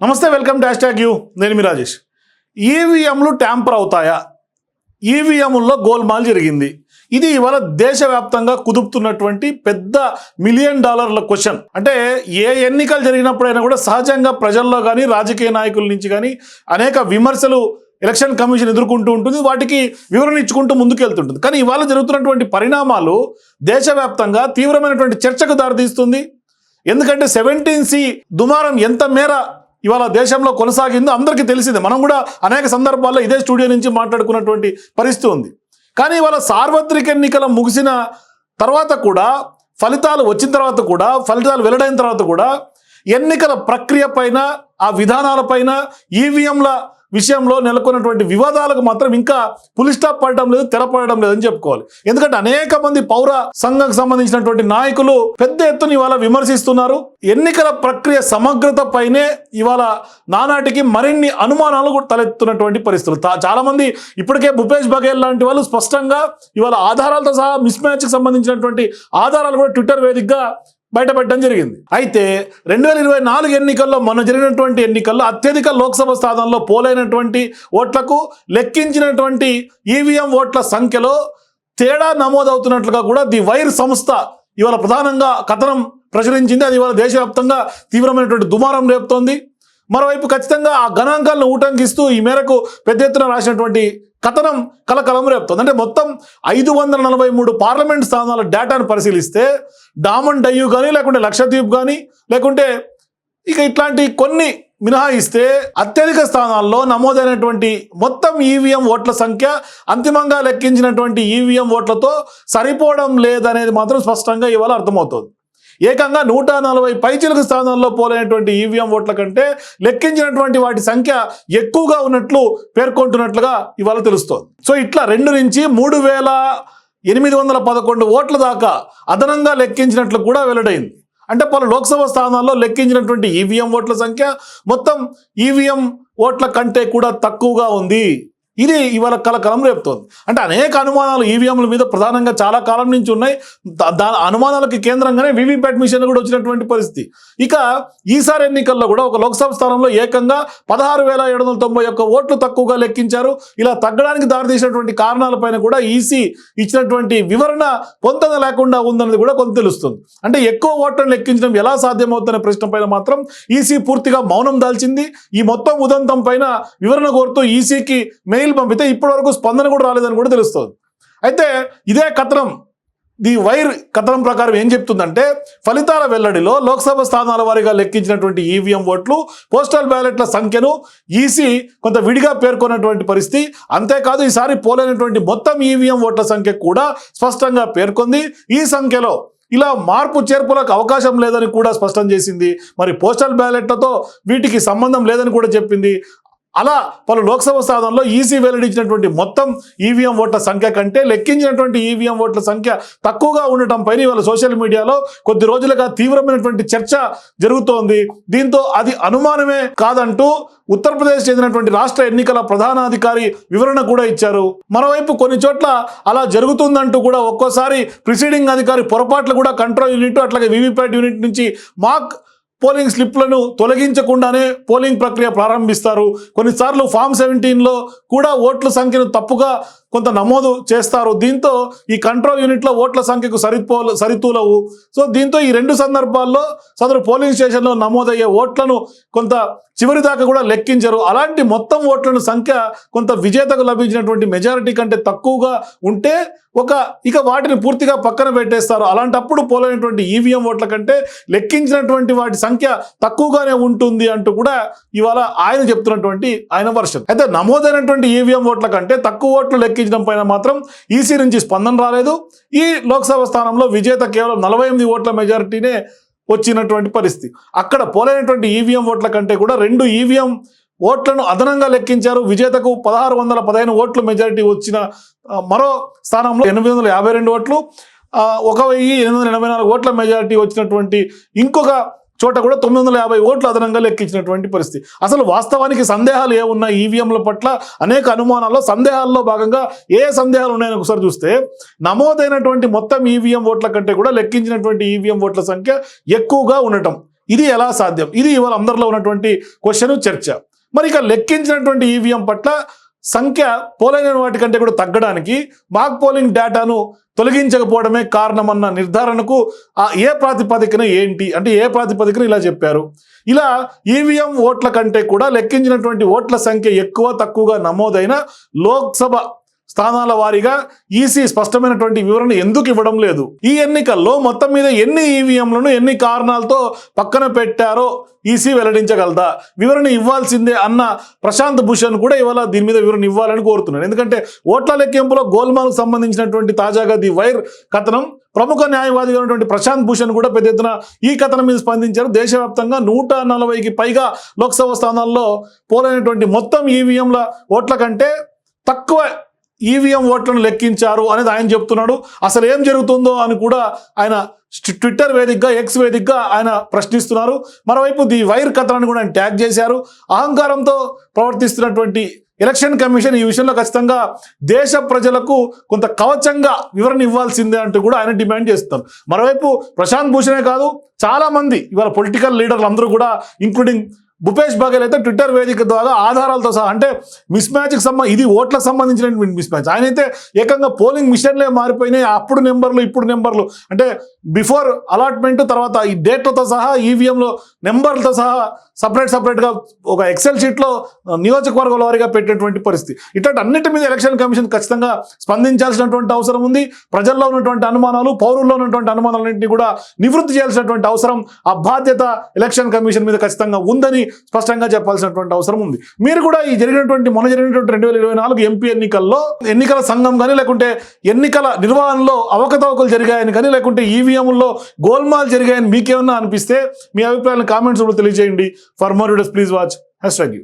నమస్తే welcome dash tag you. నేను మీ రాజేష్. ఈవీఎంలు ట్యాంపర్ అవుతాయా? ఈవీఎంల్లో గోల్మాల్ జరిగింది. ఇది ఇవాళ దేశవ్యాప్తంగా కుదుపుతున్నటువంటి పెద్ద మిలియన్ డాలర్ల క్వశ్చన్. అంటే ఏ ఎన్నికలు జరిగినప్పుడైనా కూడా సహజంగా ప్రజల్లో కానీ రాజకీయ నాయకుల నుంచి కానీ అనేక విమర్శలు ఎలక్షన్ కమిషన్ ఎదుర్కొంటూ ఉంటుంది. వాటికి వివరణ ఇచ్చుకుంటూ ముందుకెళ్తుంటుంది. కానీ ఇవాళ జరుగుతున్నటువంటి పరిణామాలు దేశవ్యాప్తంగా తీవ్రమైనటువంటి చర్చకు దారితీస్తుంది. ఎందుకంటే సెవెంటీన్ సి దుమారం ఎంత మేర ఇవాళ దేశంలో కొనసాగిందో అందరికీ తెలిసిందే. మనం కూడా అనేక సందర్భాల్లో ఇదే స్టూడియో నుంచి మాట్లాడుకున్నటువంటి పరిస్థితి ఉంది. కానీ ఇవాళ సార్వత్రిక ఎన్నికల ముగిసిన తర్వాత కూడా ఫలితాలు వచ్చిన తర్వాత కూడా ఫలితాలు వెల్లడైన తర్వాత కూడా ఎన్నికల ప్రక్రియ పైన ఆ విధానాలపైన ఈవీఎంల విషయంలో నెలకొన్నటువంటి వివాదాలకు మాత్రం ఇంకా పులి స్టాప్ పడడం లేదు తెరపడడం లేదని చెప్పుకోవాలి. ఎందుకంటే అనేక మంది పౌర సంఘం సంబంధించినటువంటి నాయకులు పెద్ద ఎత్తున ఇవాళ విమర్శిస్తున్నారు. ఎన్నికల ప్రక్రియ సమగ్రత పైనే ఇవాళ నానాటికి మరిన్ని అనుమానాలు కూడా తలెత్తున్నటువంటి పరిస్థితులు. చాలా మంది ఇప్పటికే భూపేష్ బఘేల్ లాంటి వాళ్ళు స్పష్టంగా ఇవాళ ఆధారాలతో సహా మిస్ మ్యాచ్కి సంబంధించినటువంటి ఆధారాలు కూడా ట్విట్టర్ వేదికగా బయటపెట్టడం జరిగింది. అయితే రెండు వేల ఇరవై నాలుగు ఎన్నికల్లో మొన్న జరిగినటువంటి ఎన్నికల్లో అత్యధిక లోక్సభ స్థానంలో పోలైనటువంటి ఓట్లకు లెక్కించినటువంటి ఈవీఎం ఓట్ల సంఖ్యలో తేడా నమోదవుతున్నట్లుగా కూడా ది వైర్ సంస్థ ఇవాళ ప్రధానంగా కథనం ప్రచురించింది. అది ఇవాళ దేశవ్యాప్తంగా తీవ్రమైనటువంటి దుమారం రేపుతోంది. మరోవైపు ఖచ్చితంగా ఆ గణాంకాలను ఊటంకిస్తూ ఈ మేరకు పెద్ద ఎత్తున రాసినటువంటి కథనం కలకలం రేపుతుంది. అంటే మొత్తం ఐదు వందల నలభై మూడు పార్లమెంట్ స్థానాల డేటాను పరిశీలిస్తే డామన్ డయ్యూ కానీ లేకుంటే లక్షద్వీప్ కానీ లేకుంటే ఇక ఇట్లాంటి కొన్ని మినహాయిస్తే అత్యధిక స్థానాల్లో నమోదైనటువంటి మొత్తం ఈవీఎం ఓట్ల సంఖ్య అంతిమంగా లెక్కించినటువంటి ఈవీఎం ఓట్లతో సరిపోవడం లేదనేది మాత్రం స్పష్టంగా ఇవాళ అర్థమవుతుంది. ఏకంగా నూట నలభై పైచిలకు స్థానాల్లో పోలైనటువంటి ఈవీఎం ఓట్ల కంటే లెక్కించినటువంటి వాటి సంఖ్య ఎక్కువగా ఉన్నట్లు పేర్కొంటున్నట్లుగా ఇవాళ తెలుస్తోంది. సో ఇట్లా రెండు నుంచి మూడు వేల ఎనిమిది వందల పదకొండు ఓట్ల దాకా అదనంగా లెక్కించినట్లు కూడా వెల్లడైంది. అంటే పలు లోక్సభ స్థానాల్లో లెక్కించినటువంటి ఈవీఎం ఓట్ల సంఖ్య మొత్తం ఈవీఎం ఓట్ల కంటే కూడా తక్కువగా ఉంది. ఇది ఇవాళ కలకలం రేపుతోంది. అంటే అనేక అనుమానాలు ఈవీఎంల మీద ప్రధానంగా చాలా కాలం నుంచి ఉన్నాయి. దా- అనుమానాలకి కేంద్రంగానే వీవీప్యాట్ మిషన్ కూడా వచ్చినటువంటి పరిస్థితి. ఇక ఈసారి ఎన్నికల్లో కూడా ఒక లోక్సభ స్థానంలో ఏకంగా పదహారు వేల ఏడు వందల తొంభై ఒక్క ఓట్లు తక్కువగా లెక్కించారు. ఇలా తగ్గడానికి దారితీసినటువంటి కారణాలపైన కూడా ఈసీ ఇచ్చినటువంటి వివరణ పొంతన లేకుండా ఉందన్నది కూడా కొంత తెలుస్తుంది. అంటే ఎక్కువ ఓట్లను లెక్కించడం ఎలా సాధ్యమవుతుందనే ప్రశ్న పైన మాత్రం ఈసీ పూర్తిగా మౌనం దాల్చింది. ఈ మొత్తం ఉదంతం పైన వివరణ కోరుతూ ఈసీకి మెయిల్ పంపితే ఇప్పటివరకు స్పందన కూడా రాలేదని కూడా తెలుస్తుంది. అయితే ఇదే కథనం ది వైర్ కథనం ప్రకారం ఏం చెప్తుందంటే ఫలితాల వెల్లడిలో లోక్సభ స్థానాల వారీగా లెక్కించినటువంటి ఈవీఎం ఓట్లు పోస్టల్ బ్యాలెట్ల సంఖ్యను ఈసీ కొంత విడిగా పేర్కొన్నటువంటి పరిస్థితి. అంతేకాదు ఈసారి పోలైనటువంటి మొత్తం ఈవీఎం ఓట్ల సంఖ్య కూడా స్పష్టంగా పేర్కొంది. ఈ సంఖ్యలో ఇలా మార్పు చేర్పులకు అవకాశం లేదని కూడా స్పష్టం చేసింది. మరి పోస్టల్ బ్యాలెట్లతో వీటికి సంబంధం లేదని కూడా చెప్పింది. అలా పలు లోక్సభ స్థానంలో ఈసీ వెల్లడించినటువంటి మొత్తం ఈవీఎం ఓట్ల సంఖ్య కంటే లెక్కించినటువంటి ఈవీఎం ఓట్ల సంఖ్య తక్కువగా ఉండటం పైన ఇవాళ సోషల్ మీడియాలో కొద్ది రోజులుగా తీవ్రమైనటువంటి చర్చ జరుగుతోంది. దీంతో అది అనుమానమే కాదంటూ ఉత్తరప్రదేశ్ చెందినటువంటి రాష్ట్ర ఎన్నికల ప్రధానాధికారి వివరణ కూడా ఇచ్చారు. మరోవైపు కొన్ని చోట్ల అలా జరుగుతుందంటూ కూడా ఒక్కోసారి ప్రిసీడింగ్ అధికారి పొరపాట్లు కూడా కంట్రోల్ యూనిట్ అట్లాగే వీవీప్యాట్ యూనిట్ నుంచి మాక్ పోలింగ్ స్లిప్లను తొలగించకుండానే పోలింగ్ ప్రక్రియ ప్రారంభిస్తారు. కొన్నిసార్లు ఫామ్ సెవెంటీన్లో కూడా ఓట్ల సంఖ్యను తప్పుగా కొంత నమోదు చేస్తారు. దీంతో ఈ కంట్రోల్ యూనిట్లో ఓట్ల సంఖ్యకు సరిపో సరితూలవు. సో దీంతో ఈ రెండు సందర్భాల్లో సదరు పోలింగ్ స్టేషన్లో నమోదయ్యే ఓట్లను కొంత చివరి దాకా కూడా లెక్కించరు. అలాంటి మొత్తం ఓట్లను సంఖ్య కొంత విజేతకు లభించినటువంటి మెజారిటీ కంటే తక్కువగా ఉంటే ఒక ఇక వాటిని పూర్తిగా పక్కన పెట్టేస్తారు. అలాంటప్పుడు పోలైనటువంటి ఈవీఎం ఓట్ల కంటే లెక్కించినటువంటి వాటి సంఖ్య తక్కువగానే ఉంటుంది అంటూ కూడా ఇవాళ ఆయన చెప్తున్నటువంటి ఆయన వర్షన్ అయితే నమోదైనటువంటి ఈవీఎం ఓట్ల కంటే తక్కువ ఓట్లు లెక్కించడం పైన మాత్రం ఈసీ నుంచి స్పందన రాలేదు. ఈ లోక్సభ స్థానంలో విజేత కేవలం నలభై ఎనిమిది ఓట్ల మెజారిటీనే వచ్చినటువంటి పరిస్థితి. అక్కడ పోలైనటువంటి ఈవీఎం ఓట్ల కంటే కూడా రెండు ఈవీఎం ఓట్లను అదనంగా లెక్కించారు. విజేతకు పదహారు వందల పదిహేను ఓట్ల మెజారిటీ వచ్చిన మరో స్థానంలో ఎనిమిది వందల యాభై రెండు ఓట్లు. ఒక వెయ్యి ఎనిమిది వందల ఎనభై నాలుగు ఓట్ల మెజారిటీ వచ్చినటువంటి ఇంకొక చోట కూడా తొమ్మిది వందల యాభై ఓట్లు అదనంగా లెక్కించినటువంటి పరిస్థితి. అసలు వాస్తవానికి సందేహాలు ఏమున్నా ఈవీఎంల పట్ల అనేక అనుమానాల్లో సందేహాల్లో భాగంగా ఏ సందేహాలు ఉన్నాయని ఒకసారి చూస్తే నమోదైనటువంటి మొత్తం ఈవీఎం ఓట్ల కంటే కూడా లెక్కించినటువంటి ఈవీఎం ఓట్ల సంఖ్య ఎక్కువగా ఉండటం. ఇది ఎలా సాధ్యం? ఇది ఇవాళ అందరిలో ఉన్నటువంటి క్వశ్చన్ చర్చ. మరి ఇక లెక్కించినటువంటి ఈవీఎం పట్ల సంఖ్య పోలైన వాటి కంటే కూడా తగ్గడానికి మాక్ పోలింగ్ డేటాను తొలగించకపోవడమే కారణమన్న నిర్ధారణకు ఆ ఏ ప్రాతిపదికన ఏంటి అంటే ఏ ప్రాతిపదికన ఇలా చెప్పారు. ఇలా ఈవీఎం ఓట్ల కంటే కూడా లెక్కించినటువంటి ఓట్ల సంఖ్య ఎక్కువ తక్కువగా నమోదైన లోక్సభ స్థానాల వారీగా ఈసీ స్పష్టమైనటువంటి వివరణ ఎందుకు ఇవ్వడం లేదు? ఈ ఎన్నికల్లో మొత్తం మీద ఎన్ని ఈవీఎంలను ఎన్ని కారణాలతో పక్కన పెట్టారో ఈసీ వెల్లడించగలదా? వివరణ ఇవ్వాల్సిందే అన్న ప్రశాంత్ భూషణ్ కూడా ఇవాళ దీని మీద వివరణ ఇవ్వాలని కోరుతున్నాను ఎందుకంటే ఓట్ల లెక్కింపులో గోల్మాల్కు సంబంధించినటువంటి తాజాగా ది వైర్ కథనం ప్రముఖ న్యాయవాదిగా ఉన్నటువంటి ప్రశాంత్ భూషణ్ కూడా పెద్ద ఎత్తున ఈ కథనం మీద స్పందించారు. దేశవ్యాప్తంగా నూట నలభైకి పైగా లోక్సభ స్థానాల్లో పోలైనటువంటి మొత్తం ఈవీఎంల ఓట్ల కంటే తక్కువ ఈవీఎం ఓట్లను లెక్కించారు అనేది ఆయన చెప్తున్నాడు. అసలు ఏం జరుగుతుందో అని కూడా ఆయన ట్విట్టర్ వేదికగా ఎక్స్ వేదికగా ఆయన ప్రశ్నిస్తున్నారు. మరోవైపు ది వైర్ కథనాన్ని కూడా ఆయన ట్యాగ్ చేశారు. అహంకారంతో ప్రవర్తిస్తున్నటువంటి ఎలక్షన్ కమిషన్ ఈ విషయంలో ఖచ్చితంగా దేశ ప్రజలకు కొంత కవచంగా వివరణ ఇవ్వాల్సిందే అంటూ కూడా ఆయన డిమాండ్ చేస్తారు మరోవైపు ప్రశాంత్ భూషణే కాదు చాలా మంది ఇవాళ పొలిటికల్ లీడర్లు అందరూ కూడా ఇంక్లూడింగ్ భూపేష్ బఘేల్ అయితే ట్విట్టర్ వేదిక ద్వారా ఆధారాలతో సహా అంటే మిస్ మ్యాచ్కి సంబంధ ఇది ఓట్లకు సంబంధించినటువంటి మిస్ మ్యాచ్ ఆయన అయితే ఏకంగా పోలింగ్ మిషన్లే మారిపోయినాయి. అప్పుడు నెంబర్లు ఇప్పుడు నెంబర్లు. అంటే బిఫోర్ అలాట్మెంట్ తర్వాత ఈ డేట్లతో సహా ఈవీఎంలో నెంబర్లతో సహా సపరేట్ సపరేట్గా ఒక ఎక్సెల్ షీట్లో నియోజకవర్గాల వారిగా పెట్టేటువంటి పరిస్థితి. ఇట్లాంటి అన్నిటి మీద ఎలక్షన్ కమిషన్ ఖచ్చితంగా స్పందించాల్సినటువంటి అవసరం ఉంది. ప్రజల్లో ఉన్నటువంటి అనుమానాలు పౌరుల్లో ఉన్నటువంటి అనుమానాలన్నింటినీ కూడా నివృత్తి చేయాల్సినటువంటి అవసరం. ఆ బాధ్యత ఎలక్షన్ కమిషన్ మీద ఖచ్చితంగా ఉందని స్పష్టంగా చెప్పాల్సినటువంటి అవసరం ఉంది. మీరు కూడా ఈ జరిగినటువంటి మొన్న జరిగినటువంటి రెండు వేల ఇరవై నాలుగు ఎంపీ ఎన్నికల్లో ఎన్నికల సంఘం కానీ లేకుంటే ఎన్నికల నిర్వహణలో అవకతవకలు జరిగాయని కానీ లేకుంటే ఈవీఎంలో గోల్మాల్ జరిగాయని మీకేమన్నా అనిపిస్తే మీ అభిప్రాయాలను కామెంట్స్ కూడా తెలియజేయండి. For more videos please watch. Hashtag you.